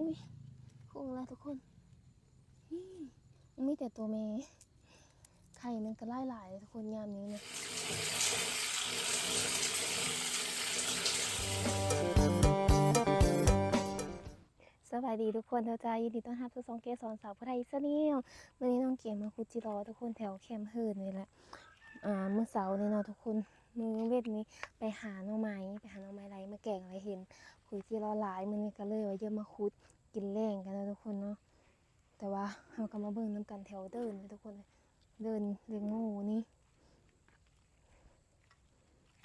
อุ้ยพุ่งล้วทุกคนนี่มันมีแต่ตัวเมย์ไข่มันก็ไล่หลายทุกคนยามนี้เนี่ยสวัสดีทุกคนเท่าใจยินดีต้อนรับสู่ซองเกสอนสาวผู้ไทยสเนียววันนี้น้องเกียมาคุจิรอทุกคนแถวแคมเฮิร์นนี่แหละอ่าเมื่อเสาร์นี่เนาะทุกคนมือเวทนี้ไปหาหน่อไม้ไปหาหน่อไม้ไรมาแกงอะไรเห็นคุยที่รอหลายมันก็เลยว่าเยอะมาคุด กินแรงกันนะทุกคนเนาะแต่ว่าเราก็มาเบิ่งน้ำกันแถวเดินเลยทุกคนเดินเรียงงูนี่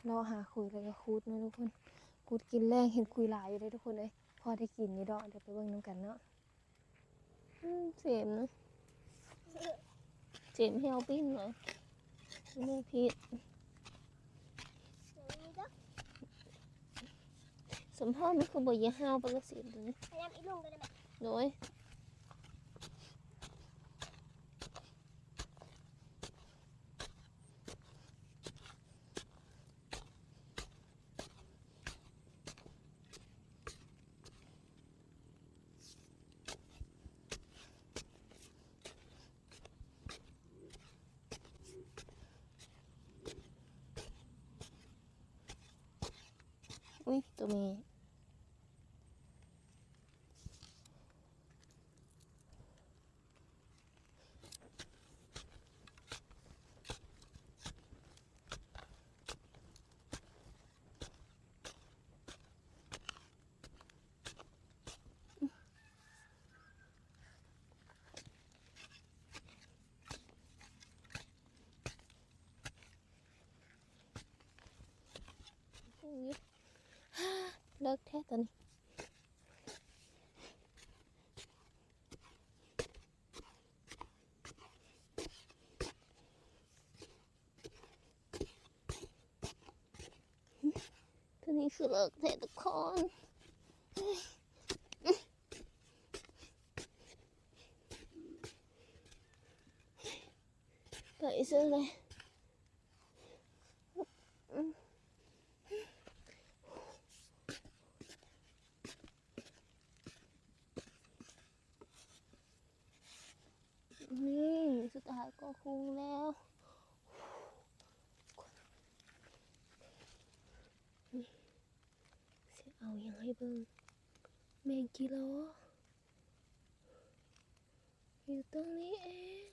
รอหาคุยแล้วก็คุดนะทุกคนคุดกินแรงเห็นคุยหลายอยู่เลยทุกคนเลยพอได้กินนี่ดอกเดี๋ยวไปเบิ่งน้ำกันเนาะอืมเสียมนะเสียมเฮลปิ้นเหรอไม่ผิด สมพ่อมันคือบ่อยาห้าวไปก็สิเลยพยายามอีลุงกันได้ไหมโดย อุ้ยตัว เมียอุ๊ยเลิกแท้ตอนนี้ตอนนี้คือเลิกแท้ทุกคนไปซื้อเลย นี่สุดท้ายก็ คุงแล้วเสียเอายังให้เบิ่งแมงกิโลอยู่ตรงนี้เอง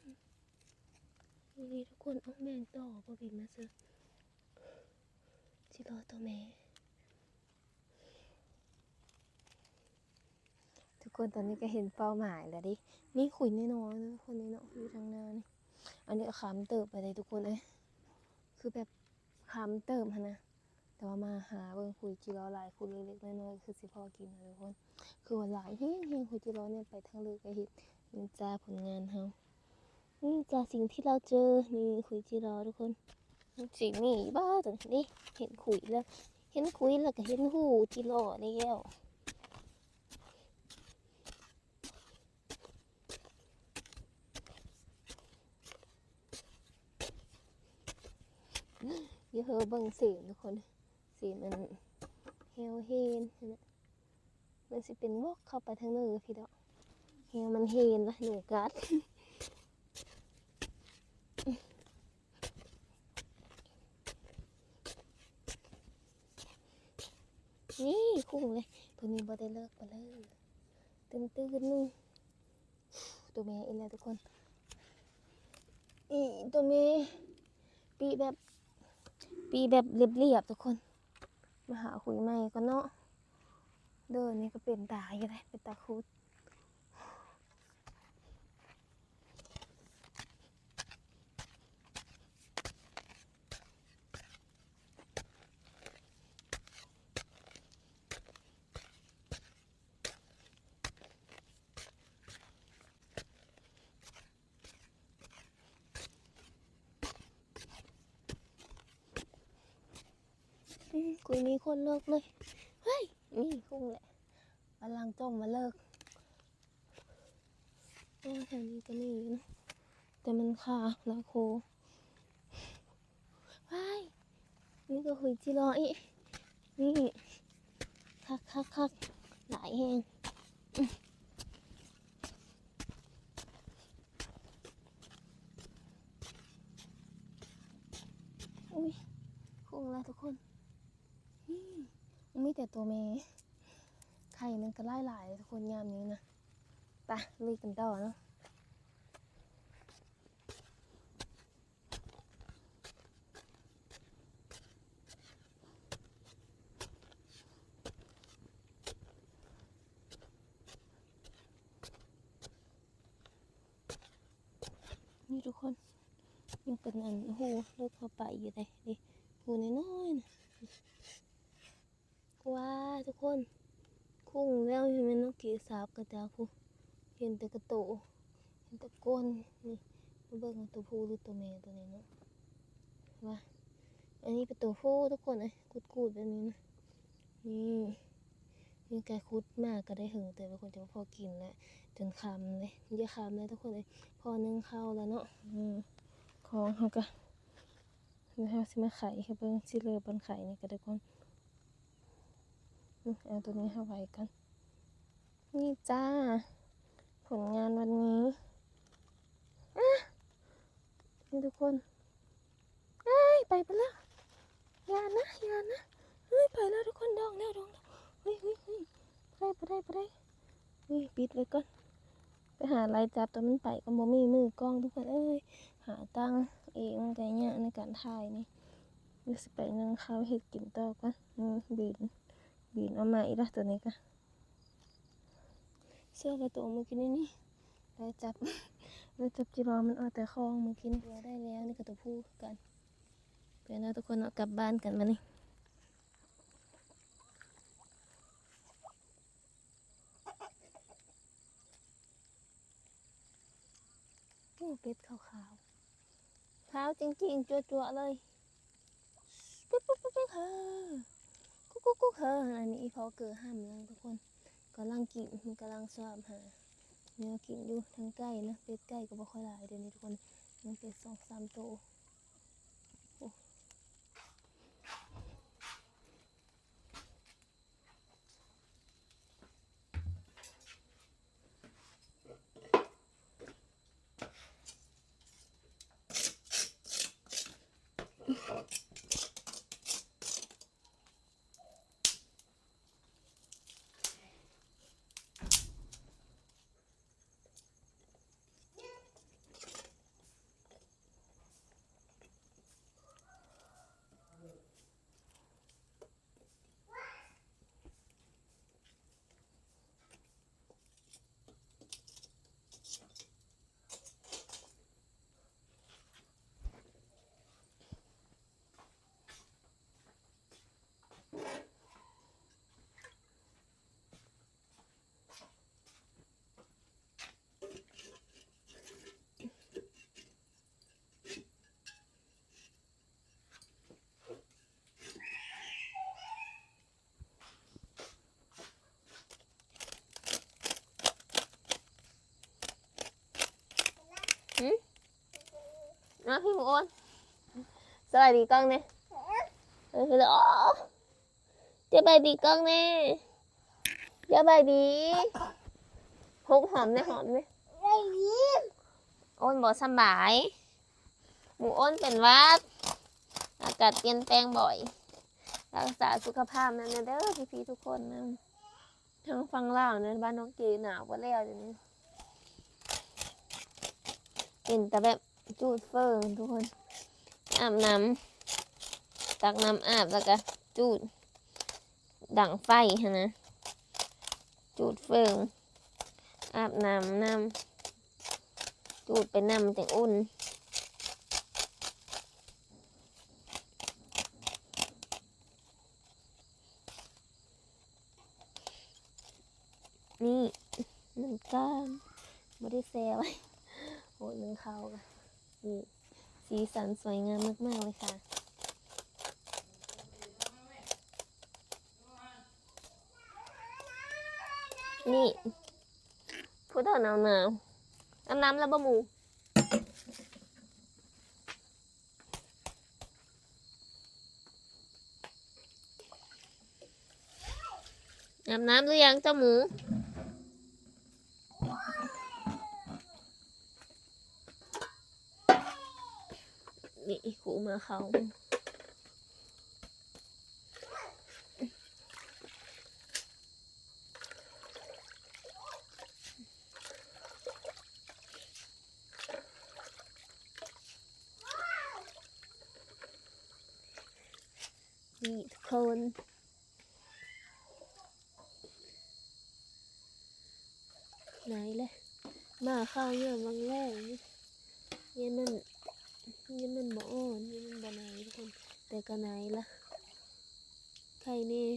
นี่ทุกคนเอาแมงต่อพอบินมาซื้อจิโร่ตัวแม่ทุกคนตอนนี้ก็เห็นเป้าหมายแล้วดิ นี่ขุยน้อยๆนะคนนี้เนาะอยู่ทางหน้านี่ อันนี้ขามเติบไปเลยทุกคนเลยคือแบบขามเติบนะแต่ว่ามาหาเบิ่งคุยจิรอหลายคุยเล็กๆน้อยๆคือสิพอกินนะทุกคน คือว่าหลายเฮงเฮงคุยจิรอเนี่ยไปทางเลือกไปเห็ดนี่จ้าผลงานเฮานี่จ้าสิ่งที่เราเจอนี่คุยจิรอทุกคนสิ่งนี้บ้าจังนี่เห็นคุยแล้ว เห็นคุยแล้วก็เห็นหูจิรอแล้ว เดี๋ ยวเธอเบิ่งสีทุกคน สีมันเฮลเฮนมันสิเป็นวอกเข้าไปทางเนื้อพี่ดอกเฮลมันเฮนละหนูกัดนี่คุ้งเลย ตัวนี้บ่ได้เลิกไปเลยตื่นตื่นนี่ตัวเมียอีกแล้วทุกคน อีตัวเมียปีแบบ ปีแบบเรียบๆทุกคน มาหาคุยใหม่ก็เนาะ เดินนี่ก็เป็นตาอยู่เลยเป็นตาคุด คุยนี้คนเลิกเลย เฮ้ย นี่คุ้งแหละกำลังจมมาเลิกแถวนี้ก็นี่นะแต่มันาแล้วโคไปนี่ก็คุยจีรออีนี่คักคักคักหลายแห้งอุ้ยคุ้งแล้วทุกคน มีแต่ตัวแม่ไข่มันก็ไล่หลายทุกคนยามนี้นะไปลุยกันต่อเนาะนี่ทุกคนยังเป็นอันหูลูกเข้าไปอยู่เลยดิหูน้อยๆนะ ว้าทุกคนคุ้งแล้วเห็นไหมนกกีสาบกระจาพูเห็นแต่กระโตเห็นแต่ก้นนี่มาเบิ่งตัวผู้หรือตัวแม่ตัวนี้เนาะว่าอันนี้เป็นตัวผู้ทุกคนเลยกูดๆแบบนี้นะนี่มีกายคุดมากก็ได้หึงแต่เป็นคนจะพอกินแล้วจนคำเลยมันจะคำเลยทุกคนเลยพอนึ่งข้าวแล้วเนาะอืมของเขาก็นะคะสิมาไข่ค่ะเบิ่งสิเลอปันไข่นี่ก็ได้ก่อน เอาตัวนี้เข้าไว้กัน นี่จ้า ผลงานวันนี้นี่ทุกคนเอ้ไปไปแล้วอย่านะอย่านะเฮ้ยไปแล้วทุกคนดองแล้วดองแล้วเฮ้ยเฮ้ยเฮ้ยไปได้ไปได้ไปได้เฮ้ยปิดไว้ก่อนไปหาอะไรจับแต่มันไปก็บ่มีมือกล้องทุกคนเอ้ยหาตังเองแต่เนี่ยในการถ่ายนี่รู้สึกไปนั่งข้าวเห็ดกินต่อกันนี่บีน บีนเอามาอีกแล้วตัวนี้ก็เสื้อกระตัวเมื่อกี้นี่นี่ได้จับได้จับจีรอมันเอาแต่คลองเมื่อกี้นี่ตัวได้แล้วนี่ก็ตัวผู้กันเพื่อนนะทุกคนเอากลับบ้านกันมานี่โอ้เป็ดขาวๆขาวจริงๆจัวๆเลย ปุ๊บปุ๊บปุ๊บปุ๊บเฮอ กุ๊กกุ๊กเฮออันนี้พอเกิดห้ามแล้วทุกคนกำลังกินมันกำลังสอบหาเนื้อกินอยู่ทั้งใกล้นะเป็ดใกล้ก็บ่ค่อยหลายเดี๋ยวนี้ทุกคนมันเป็ดสองสามตัวะพี่หมูอ้นสวัสดีกล้องเนี่ยเออเหรอจะไปดีกล้องเนี่ยจะไปดีหกหอมเนี่ยหอมเนี่ยอ้นบอกสำบาย หมูอ้นเป็นวัด อากาศเปลี่ยนแปลงบ่อย รักษาสุขภาพนั่นะเด้อพี่ๆทุกคนนะทั้งฟังเล่านะบ้านน้องเกหนาวกว่าแล้วเดี๋ยวนี้เป็นแต่แบบ จูดเฟิงทุกคน อาบน้ำตักน้ำอาบแล้วก็จูด ดังไฟฮะนะ จูดเฟิงอาบน้ำน้ำจูดไปน้ำจังอุ่นนี่หนึ่งก้านไม่ได้แซวโอ้ยหนึ่งเขาค่ะ นี่สีสันสวยงามมาก ๆ เลยค่ะ นี่พูดถึงหนาวหนาวน้ำน้ำแล้วบะหมูอาบน้ำหรือยังเจ้าหมู นี่กูมาเขานี่ทุกคนไหนเลยมาข้าวเยอะบางแรกนี่นั่น แต่ก็ไหนละใครนี่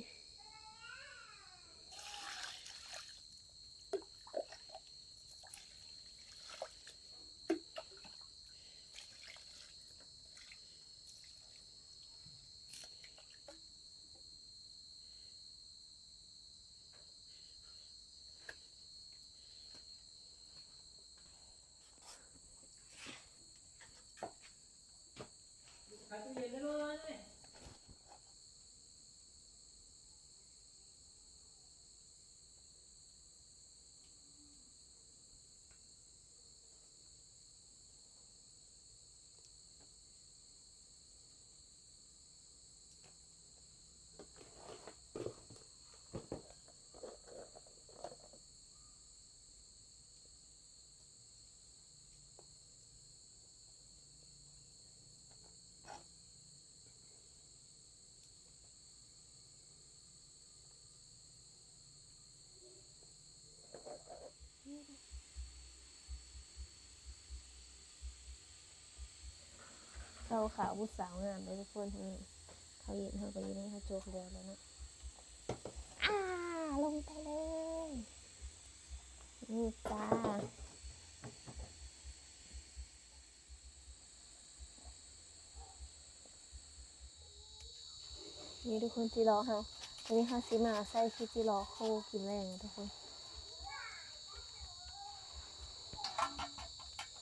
เขาขาวผู้สาวงามเลยทุกคนนี่เขาเห็นเขาไปยืนเขาโจกเดียวแล้วเนาะอ่าลงไปเลยนี่จ้านี่ทุกคนจีรอเขาวันนี้เขาซิมาใส่คือจีรอโคกินแรงนะทุกคน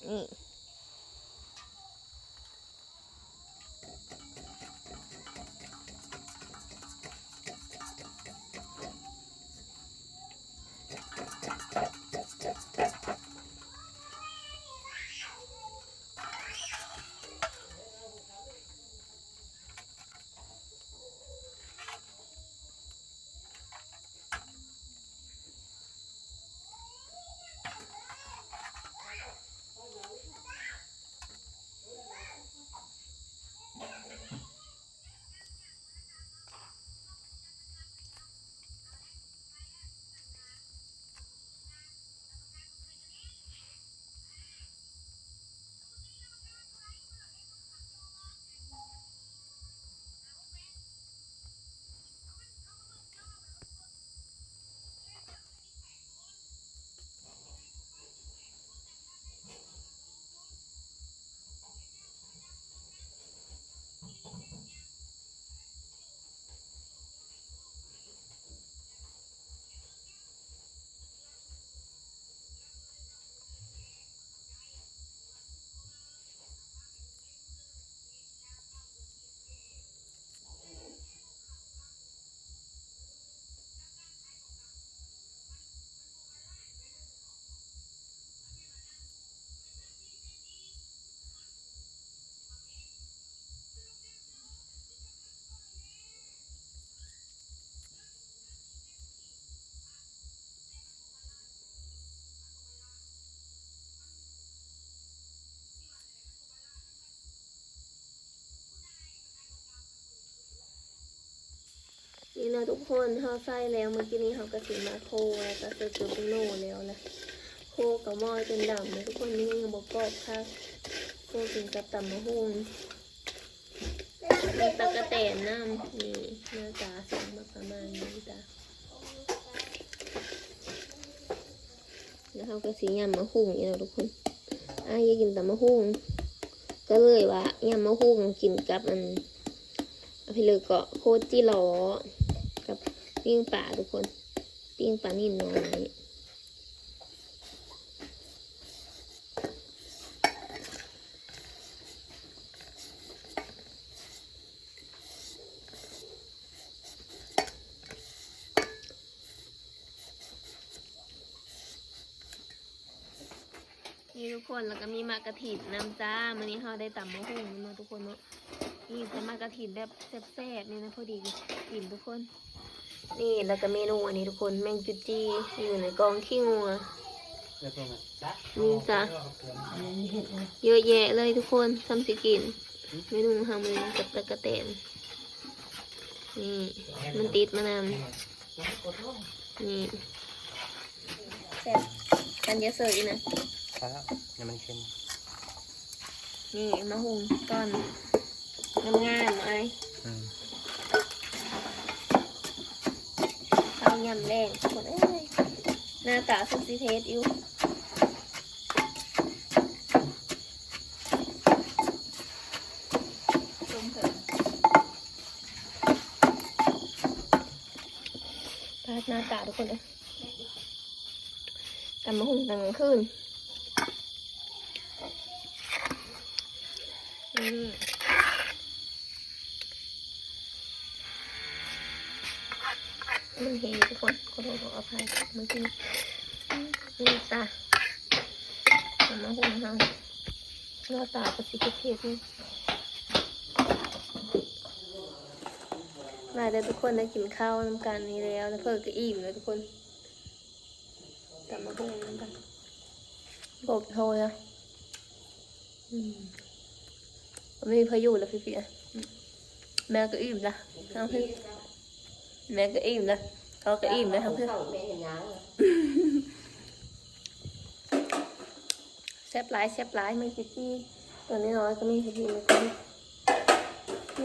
นี่ นี่นะทุกคนเขาใส่แล้วเมื่อกี้นี้เขากระสิมาโคแล้วก็ใส่เกลือเป็นโน่แล้วแหละโคกับมอยจนดำนะทุกคนนี่ยังบอกกอบค่ะโคกินกับตำมะฮุ่งมีตะกะแตนน้ำนี่หน้าตาสองแบบประมาณนี้จ้ะแล้วเขาก็สียำมะฮุ่งนี่นะทุกคนอ้ายอยากกินตำมะฮุ่งก็เลยว่ายำมะฮุ่งกินกับอันเอาไปเลยกาะโคจิหลอ ปิ้งป่าทุกคน ปิ้งปลานิ่นน้อยนี่ทุกคนแล้วก็มีมากระถินน้ำจ้ามันนี้เขาได้ตำมะฮุ่งนี่มาทุกคนเนาะนี่จะมากระถินแบบแซ่บๆนี่นะพอดีกินทุกคน นี่แล้วก็เมนูอันนี้ทุกคนแมงจุจีอยู่ในกองขี้งัวนี่จ้ะเยอะแยะเลยทุกคนทำสิกินเมนูทำเลยกับตะกะแตนนี่มันติดมานำนี่แซ่บแซ่กันเยอะเสยนะพอแล้วเนี่ยมันเค็มนี่มะฮุงก้อนงามๆไอ้ อืม ข้าวยำแดงหมดเอ้ยหน้าตาสุดสิเทสอิวพาดหน้าตาทุกคนเลยกำมะฮุ่งกลางคืนอืม มัน เฮทุกคนขอโทษขออภัยเมื่อกี้นี่จ้ะผมมาหุ่นเฮาหน้าตาประสิทธิเพนี่มาเดี๋ยวทุกคนได้กินข้าวน้ำกันนี้แล้วแล้วเพิ่งก็อิ่มเลยทุกคนกลับมาหุ่นน้ำกันบอกโทยอะอืมไม่มีพายุแล้วพี่ๆอ่อืมแม่ก็อิ่มละเอาพี่แม่ก็อิ่มนะ เขาก็อิ่มนะครับเพื่อนแซ่บหลายแซ่บหลายไม่กี่ที่ตัวน้อยๆก็มีพี่ๆนะคน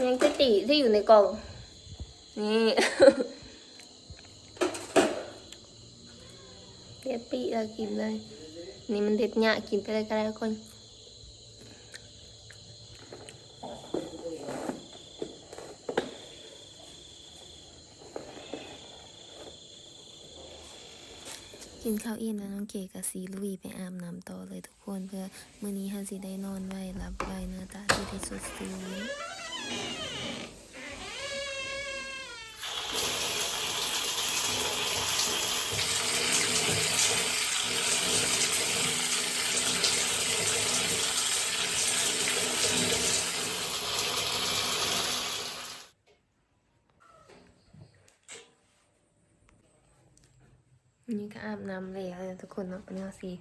ยังจะตีที่อยู่ในกล่อง นี่เด็ดปีเรากินเลย นี่มันเด็ดหยะกินไปเลยก็ได้คน ข้าวอิ่มแล้วน้องเก๋กับซีลุยไปอาบน้ำต่อเลยทุกคนเพื่อมื้อนี้ฮันสิได้นอนไว้รับไว้หน้าตาที่ได้สดชื่น นี้ก็อาบน้ำแล้วนะทุกคนเนาะวันนี้เราสิ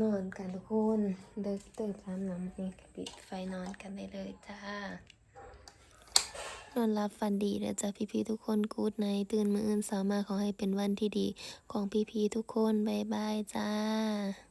นอนกันทุกคนเดิกตื่นอาบน้ำนี่ปิดไฟนอนกันได้เลยจ้านอนรับฝันดีนะจ๊ะพี่ๆทุกคนกูดในตื่นมืออื่นสามารถขอให้เป็นวันที่ดีของพี่ๆทุกคนบายบายจ้า